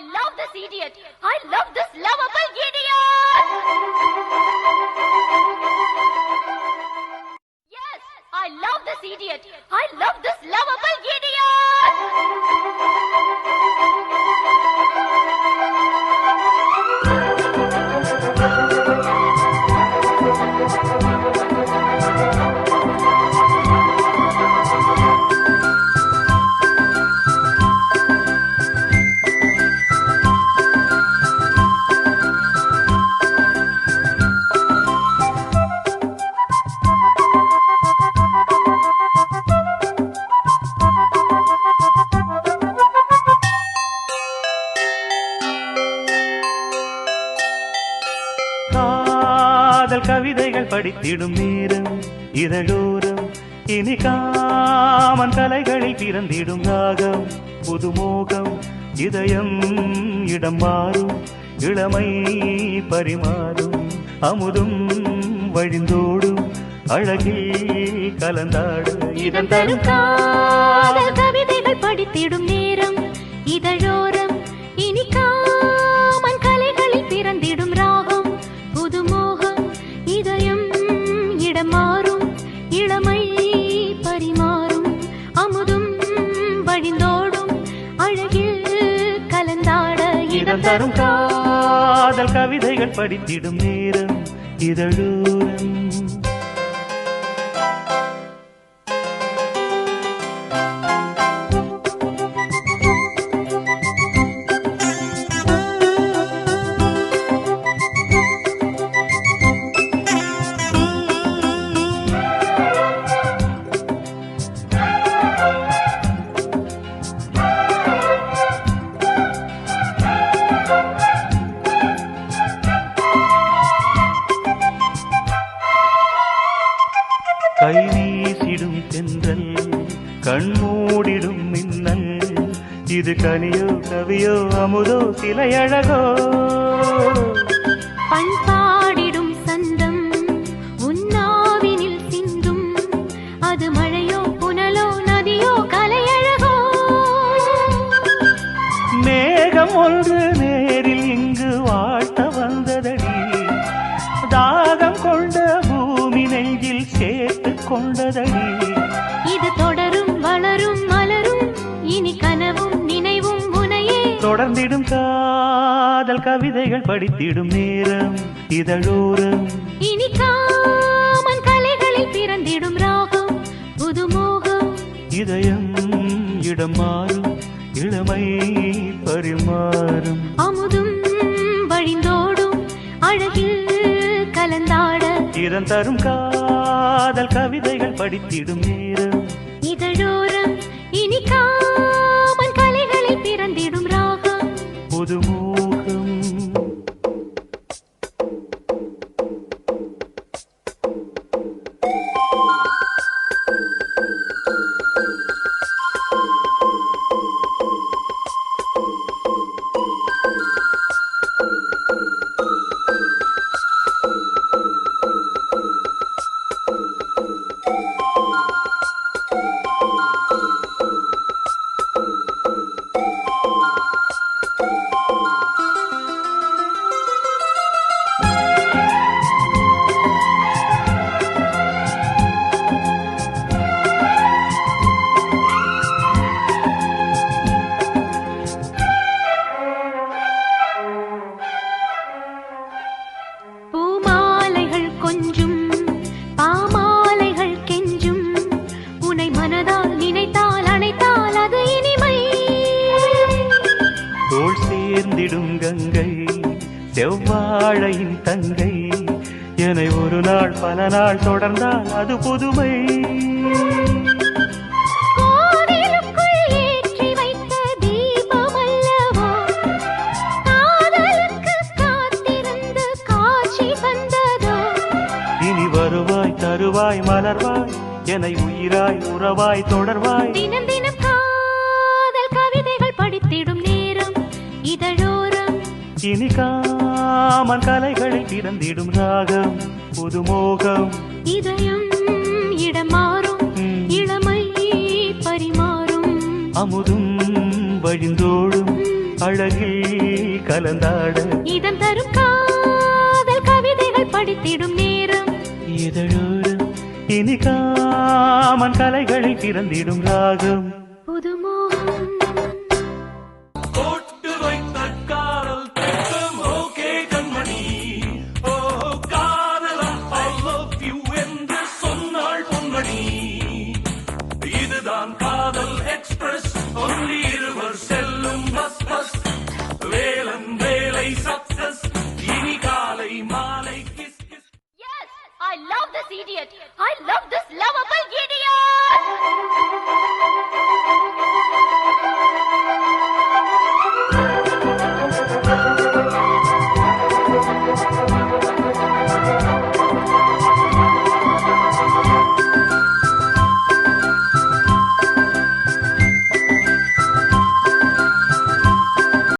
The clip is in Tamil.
I love this idiot. I love this lovable idiot. Yes, I love this idiot. I love this காதல் கவிதைகள் படித்திடும் நேரம் இதழோரம். இனி காமன் கலைகளில் பிறந்திடும் ராகம் புதுமோகம் இதயம் இடம் மாறும் இளமை பரிமாறும் அமுதும் வழிந்தோடும் அழகில் கலந்தாடும். இதன் தரும் காதல் கவிதைகள் படித்திடும் நேரம் இதழோரம். கலந்தாட தரும் காதல் கவிதைகள் படித்திடும் நேரம் இதழோரம். கை வீசிடும் தென்றல் கண்மூடிடும் மின்னல். இது கனியோ கவியோ அமுதோ சிலையழகோ பண்பா சேர்த்து கொண்டதடி இது தொடரும் வளரும் மலரும் இனி கனவும் நினைவும் உனையே தொடர்ந்திடும் காதல் கவிதைகள் படித்திடும் நேரம் இதழோரம். இனி காமன் கலைகளில் பிறந்திடும் ராகம் புதுமோகம். இதயம் இடம் மாறும் இளமை பரிமாறும் அமுதும் வழிந்தோடும் அழகில் கலந்தாட. இதன் தரும் காதல் கவிதைகள் படித்திடும் நேரம். இதழோரம் இனி காமன் கலைகளில் பிறந்திடும் ராகம். புதுமோகம் பூமாலைகள் செவ்வாழையின் தங்கை. என்னை ஒரு நாள் பல நாள் தொடர்ந்தால் அது புதுமை. இனி வருவாய் தருவாய் மலர்வாய் என்னை உயிராய் உறவாய் தொடர்வாய். தினம் தினம் காதல் கவிதைகள் படித்திடும் நேரம் இதழோரம். இனி காமன் கலைகளில் பிறந்திடும் ராகம் புதுமோகம் இதயம் இடம் மாறும் ம். இளமை பரிமாறும். அமுதும் வழிந்தோடும் அழகில் கலந்தாட. இதன் தரும் காதல் கவிதைகள் படித்திடும் நேரம். இதழோரம் இனி காமன் கலைகளில் பிறந்திடும் ராகம்.